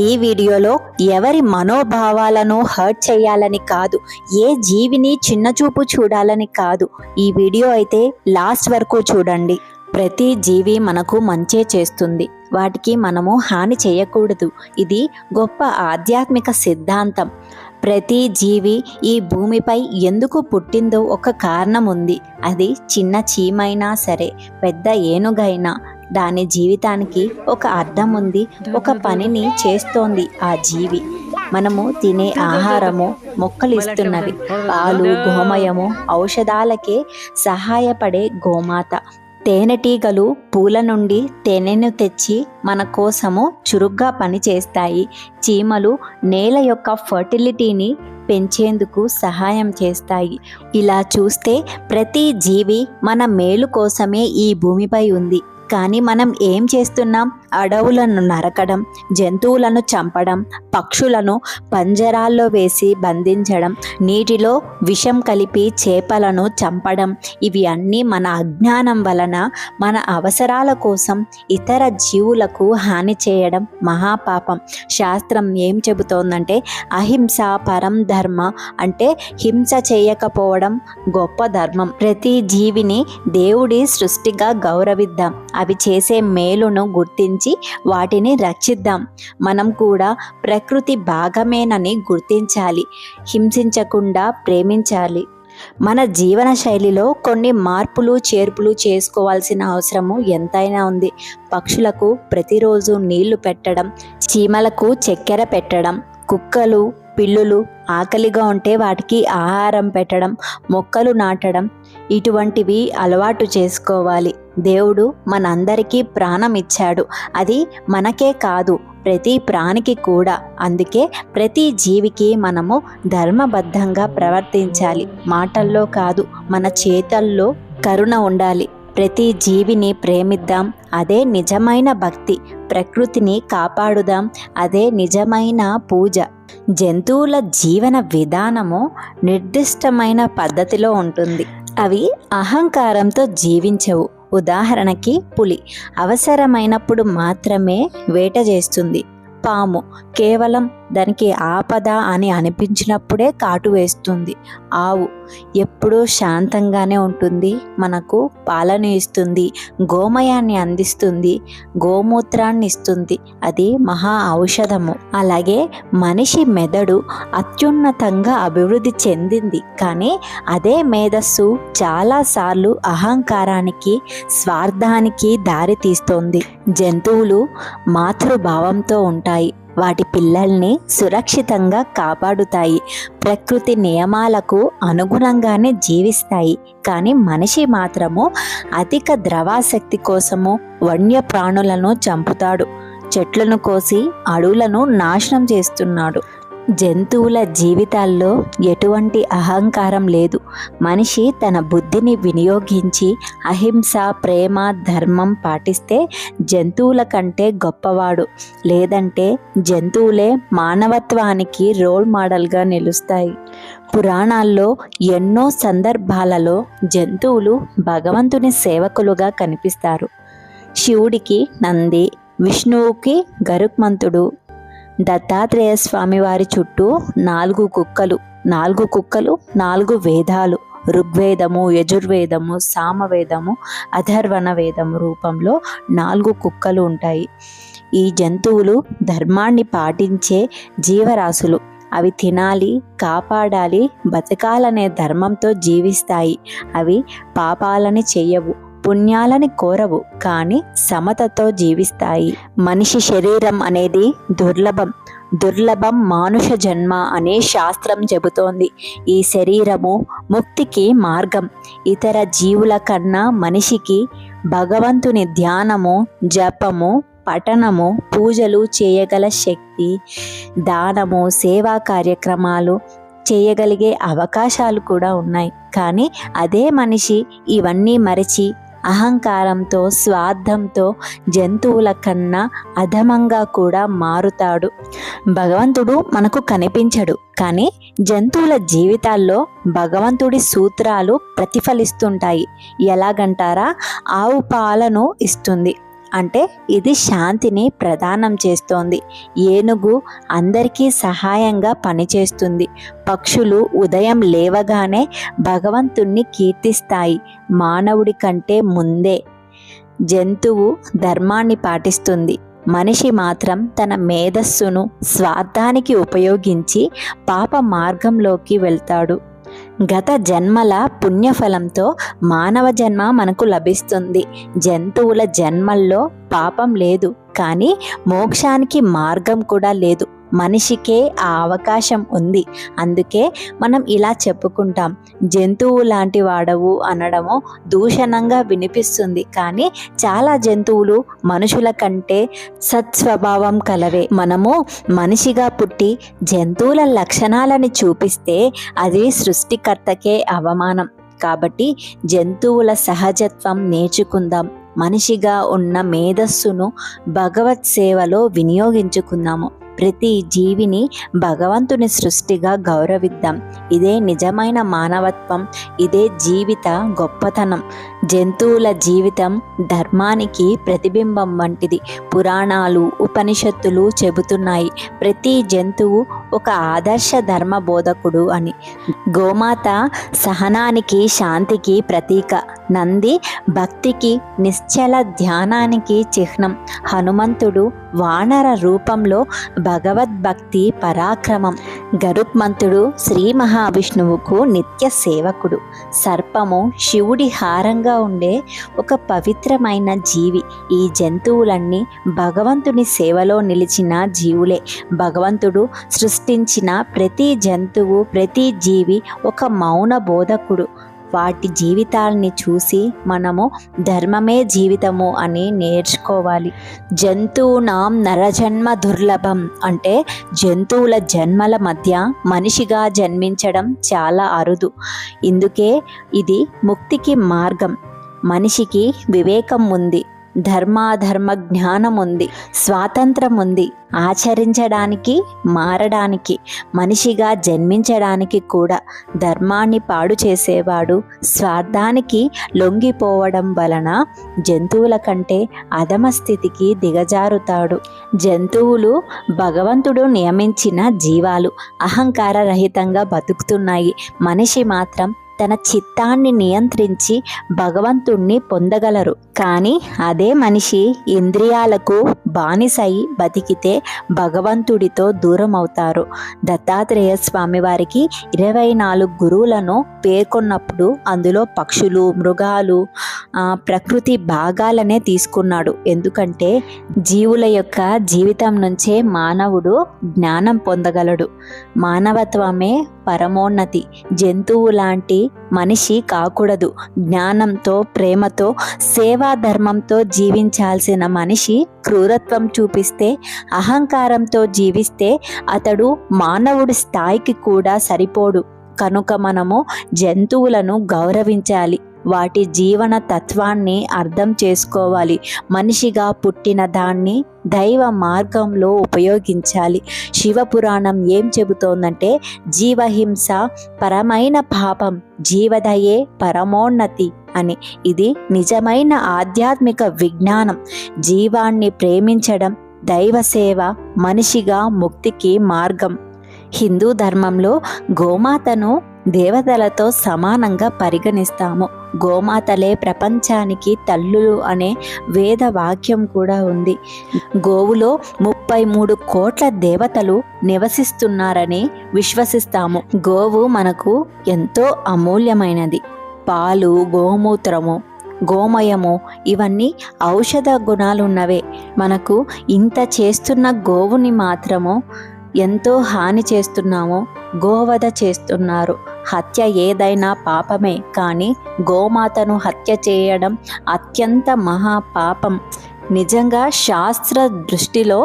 ఈ వీడియోలో ఎవరి మనోభావాలను హర్ట్ చేయాలని కాదు ఏ జీవిని చిన్నచూపు చూడాలని కాదు. ఈ వీడియో అయితే లాస్ట్ వరకు చూడండి. ప్రతి జీవి మనకు మంచే చేస్తుంది. వాటికి మనము హాని చేయకూడదు. ఇది గొప్ప ఆధ్యాత్మిక సిద్ధాంతం. ప్రతి జీవి ఈ భూమిపై ఎందుకు పుట్టిందో ఒక కారణం ఉంది. అది చిన్న చీమైనా సరే పెద్ద ఏనుగైనా దాని జీవితానికి ఒక అర్థం ఉంది ఒక పనిని చేస్తోంది ఆ జీవి. మనము తినే ఆహారము మొక్కలు ఇస్తున్నవి. పాలు గోమయము ఔషధాలకే సహాయపడే గోమాత. తేనెటీగలు పూల నుండి తేనెను తెచ్చి మన కోసము చురుగ్గా పనిచేస్తాయి. చీమలు నేల యొక్క ఫర్టిలిటీని పెంచేందుకు సహాయం చేస్తాయి. ఇలా చూస్తే ప్రతి జీవి మన మేలు కోసమే ఈ భూమిపై ఉంది. కానీ మనం ఏం చేస్తున్నాం? అడవులను నరకడం జంతువులను చంపడం పక్షులను పంజరాల్లో వేసి బంధించడం నీటిలో విషం కలిపి చేపలను చంపడం ఇవి అన్నీ మన అజ్ఞానం వలన మన అవసరాల కోసం ఇతర జీవులకు హాని చేయడం మహాపాపం. శాస్త్రం ఏం చెబుతోందంటే అహింస పరం ధర్మ అంటే హింస చేయకపోవడం గొప్ప ధర్మం. ప్రతి జీవిని దేవుడి సృష్టిగా గౌరవిద్దాం. అవి చేసే మేలును గుర్తించి వాటిని రక్షిద్దాం. మనం కూడా ప్రకృతి భాగమేనని గుర్తించాలి. హింసించకుండా ప్రేమించాలి. మన జీవన శైలిలో కొన్ని మార్పులు చేర్పులు చేసుకోవాల్సిన అవసరము ఎంతైనా ఉంది. పక్షులకు ప్రతిరోజు నీళ్ళు పెట్టడం చీమలకు చక్కెర పెట్టడం కుక్కలు పిల్లులు ఆకలిగా ఉంటే వాటికి ఆహారం పెట్టడం మొక్కలు నాటడం ఇటువంటివి అలవాటు చేసుకోవాలి. దేవుడు మనందరికీ ప్రాణం ఇచ్చాడు. అది మనకే కాదు ప్రతి ప్రాణికి కూడా. అందుకే ప్రతి జీవికి మనము ధర్మబద్ధంగా ప్రవర్తించాలి. మాటల్లో కాదు మన చేతల్లో కరుణ ఉండాలి. ప్రతి జీవిని ప్రేమిద్దాం. అదే నిజమైన భక్తి. ప్రకృతిని కాపాడుదాం. అదే నిజమైన పూజ. జంతువుల జీవన విధానము నిర్దిష్టమైన పద్ధతిలో ఉంటుంది. అవి అహంకారంతో జీవించవు. ఉదాహరణకి పులి. అవసరమైనప్పుడు మాత్రమే వేట చేస్తుంది. పాము. కేవలం దానికి ఆపద అని అనిపించినప్పుడే కాటు వేస్తుంది. ఆవు ఎప్పుడూ శాంతంగానే ఉంటుంది. మనకు పాలను ఇస్తుంది. గోమయాన్ని అందిస్తుంది. గోమూత్రాన్ని ఇస్తుంది. అది మహా ఔషధము. అలాగే మనిషి మెదడు అత్యున్నతంగా అభివృద్ధి చెందింది. కానీ అదే మేధస్సు చాలాసార్లు అహంకారానికి స్వార్థానికి దారి తీస్తోంది జంతువులు మాతృభావంతో ఉంటాయి. వాటి పిల్లల్ని సురక్షితంగా కాపాడుతాయి. ప్రకృతి నియమాలకు అనుగుణంగానే జీవిస్తాయి. కానీ మనిషి మాత్రము అధిక ద్రవాశక్తి కోసము వన్యప్రాణులను చంపుతాడు. చెట్లను కోసి అడవులను నాశనం చేస్తున్నాడు. జంతువుల జీవితాల్లో ఎటువంటి అహంకారం లేదు. మనిషి తన బుద్ధిని వినియోగించి అహింస ప్రేమ ధర్మం పాటిస్తే జంతువుల కంటే గొప్పవాడు. లేదంటే జంతువులే మానవత్వానికి రోల్ మోడల్గా నిలుస్తాయి. పురాణాల్లో ఎన్నో సందర్భాలలో జంతువులు భగవంతుని సేవకులుగా కనిపిస్తారు. శివుడికి నంది విష్ణువుకి గరుక్మంతుడు దత్తాత్రేయ స్వామి వారి చుట్టూ నాలుగు కుక్కలు నాలుగు కుక్కలు నాలుగు వేదాలు ఋగ్వేదము యజుర్వేదము సామవేదము అధర్వణ వేదము రూపంలో నాలుగు కుక్కలు ఉంటాయి. ఈ జంతువులు ధర్మాన్ని పాటించే జీవరాశులు. అవి తినాలి కాపాడాలి బతకాలనే ధర్మంతో జీవిస్తాయి. అవి పాపాలని చెయ్యవు. పుణ్యాలని కోరవు కానీ సమతతో జీవిస్తాయి. మనిషి శరీరం అనేది దుర్లభం దుర్లభం మానుష జన్మ అనే శాస్త్రం చెబుతోంది. ఈ శరీరము ముక్తికి మార్గం. ఇతర జీవుల కన్నా మనిషికి భగవంతుని ధ్యానము జపము పఠనము పూజలు చేయగల శక్తి దానము సేవా కార్యక్రమాలు చేయగలిగే అవకాశాలు కూడా ఉన్నాయి. కానీ అదే మనిషి ఇవన్నీ మరిచి అహంకారంతో స్వార్థంతో జంతువుల కన్నా అధమంగా కూడా మారుతాడు. భగవంతుడు మనకు కనిపించడు కానీ జంతువుల జీవితాల్లో భగవంతుడి సూత్రాలు ప్రతిఫలిస్తుంటాయి. ఎలాగంటారా? ఆవు పాలను ఇస్తుంది. అంటే ఇది శాంతిని ప్రదానం చేస్తోంది. ఏనుగు అందరికీ సహాయంగా పనిచేస్తుంది. పక్షులు ఉదయం లేవగానే భగవంతుణ్ణి కీర్తిస్తాయి. మానవుడి కంటే ముందే జంతువు ధర్మాన్ని పాటిస్తుంది. మనిషి మాత్రం తన మేధస్సును స్వార్థానికి ఉపయోగించి పాప మార్గంలోకి వెళ్తాడు. గత జన్మల పుణ్యఫలంతో మానవ జన్మ మనకు లభిస్తుంది. జంతువుల జన్మల్లో పాపం లేదు. కానీ మోక్షానికి మార్గం కూడా లేదు. మనిషికే ఆ అవకాశం ఉంది. అందుకే మనం ఇలా చెప్పుకుంటాం. జంతువు లాంటి వాడవు అనడము దూషణంగా వినిపిస్తుంది. కానీ చాలా జంతువులు మనుషుల కంటే సత్స్వభావం కలవే. మనము మనిషిగా పుట్టి జంతువుల లక్షణాలని చూపిస్తే అది సృష్టికర్తకే అవమానం. కాబట్టి జంతువుల సహజత్వం నేర్చుకుందాం. మనిషిగా ఉన్న మేధస్సును భగవత్ సేవలో వినియోగించుకుందాము. ప్రతి జీవిని భగవంతుని సృష్టిగా గౌరవిద్దాం. ఇదే నిజమైన మానవత్వం ఇదే జీవిత గొప్పతనం. జంతువుల జీవితం ధర్మానికి ప్రతిబింబం వంటిది. పురాణాలు ఉపనిషత్తులు చెబుతున్నాయి. ప్రతి జంతువు ఒక ఆదర్శ ధర్మ బోధకుడు అని. గోమాత సహనానికి శాంతికి ప్రతీక. నంది భక్తికి నిశ్చల ధ్యానానికి చిహ్నం. హనుమంతుడు వానర రూపంలో భగవద్భక్తి పరాక్రమం. గరుత్మంతుడు శ్రీ మహావిష్ణువుకు నిత్య సేవకుడు. సర్పము శివుడి హారంగా ఉండే ఒక పవిత్రమైన జీవి. ఈ జంతువులన్నీ భగవంతుని సేవలో నిలిచిన జీవులే. భగవంతుడు సృష్టించిన ప్రతి జంతువు ప్రతి జీవి ఒక మౌన బోధకుడు. వాటి జీవితాల్ని చూసి మనము ధర్మమే జీవితము అని నేర్చుకోవాలి. జంతువునాం నరజన్మ దుర్లభం అంటే జంతువుల జన్మల మధ్య మనిషిగా జన్మించడం చాలా అరుదు. ఇందుకే ఇది ముక్తికి మార్గం. మనిషికి వివేకం ఉంది. ధర్మాధర్మ జ్ఞానం ఉంది స్వాతంత్రం ఉంది ఆచరించడానికి మారడానికి మనిషిగా జన్మించడానికి కూడా ధర్మాన్ని పాడు చేసేవాడు. స్వార్థానికి లొంగిపోవడం వలన జంతువుల కంటే అధమ స్థితికి దిగజారుతాడు. జంతువులు భగవంతుడు నియమించిన జీవాలు అహంకార రహితంగా బతుకుతున్నాయి. మనిషి మాత్రం తన చిత్తాన్ని నియంత్రించి భగవంతుణ్ణి పొందగలరు. కానీ అదే మనిషి ఇంద్రియాలకు బానిసై బతికితే భగవంతుడితో దూరం అవుతారు దత్తాత్రేయ స్వామి వారికి ఇరవై నాలుగు గురువులను పేర్కొన్నప్పుడు అందులో పక్షులు మృగాలు ప్రకృతి భాగాలనే తీసుకున్నాడు. ఎందుకంటే జీవుల యొక్క జీవితం నుంచే మానవుడు జ్ఞానం పొందగలడు. మానవత్వమే పరమోన్నతి. జంతువు లాంటి మనిషి కాకూడదు. జ్ఞానంతో ప్రేమతో సేవా ధర్మంతో జీవించాల్సిన మనిషి క్రూరత్వం చూపిస్తే అహంకారంతో జీవిస్తే అతడు మానవుడి స్థాయికి కూడా సరిపోడు. కనుక మనము జంతువులను గౌరవించాలి. వాటి జీవన తత్వాన్ని అర్థం చేసుకోవాలి. మనిషిగా పుట్టిన దాన్ని దైవ మార్గంలో ఉపయోగించాలి. శివపురాణం ఏం చెబుతోందంటే జీవహింస పరమైన పాపం జీవదయే పరమోన్నతి అని. ఇది నిజమైన ఆధ్యాత్మిక విజ్ఞానం. జీవాన్ని ప్రేమించడం దైవ సేవ మనిషిగా ముక్తికి మార్గం. హిందూ ధర్మంలో గోమాతను దేవతలతో సమానంగా పరిగణిస్తాము. గోమాతలే ప్రపంచానికి తల్లులు అనే వేద వాక్యం కూడా ఉంది. గోవులో ముప్పై మూడు కోట్ల దేవతలు నివసిస్తున్నారని విశ్వసిస్తాము. గోవు మనకు ఎంతో అమూల్యమైనది. పాలు గోమూత్రము గోమయము ఇవన్నీ ఔషధ గుణాలున్నవే. మనకు ఇంత చేస్తున్న గోవుని మాత్రము ఎంతో హాని చేస్తున్నామో గోవధ చేస్తున్నారు. హత్య ఏదైనా పాపమే కానీ గోమాతను హత్య చేయడం అత్యంత మహాపాపం నిజంగా శాస్త్ర దృష్టిలో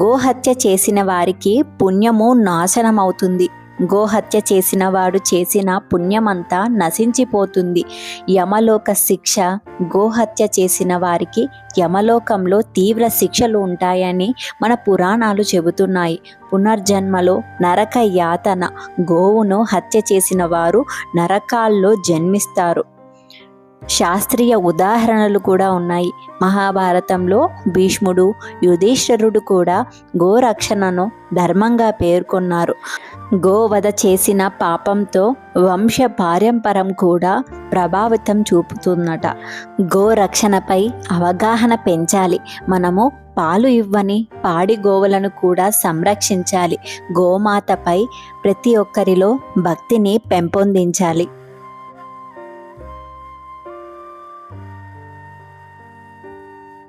గోహత్య చేసిన వారికి పుణ్యము నాశనమవుతుంది. గోహత్య చేసిన వాడు చేసిన పుణ్యమంతా నశించిపోతుంది. యమలోక శిక్ష గోహత్య చేసిన వారికి యమలోకంలో తీవ్ర శిక్షలు ఉంటాయని మన పురాణాలు చెబుతున్నాయి. పునర్జన్మలో నరక యాతన గోవును హత్య చేసిన వారు నరకాల్లో జన్మిస్తారు. శాస్త్రీయ ఉదాహరణలు కూడా ఉన్నాయి. మహాభారతంలో భీష్ముడు యుధిష్ఠరుడు కూడా గోరక్షణను ధర్మంగా పేర్కొన్నారు. గోవధ చేసిన పాపంతో వంశ పారంపరం కూడా ప్రభావితం చూపుతుందట గోరక్షణపై అవగాహన పెంచాలి. మనము పాలు ఇవ్వని పాడి గోవులను కూడా సంరక్షించాలి. గోమాతపై ప్రతి ఒక్కరిలో భక్తిని పెంపొందించాలి.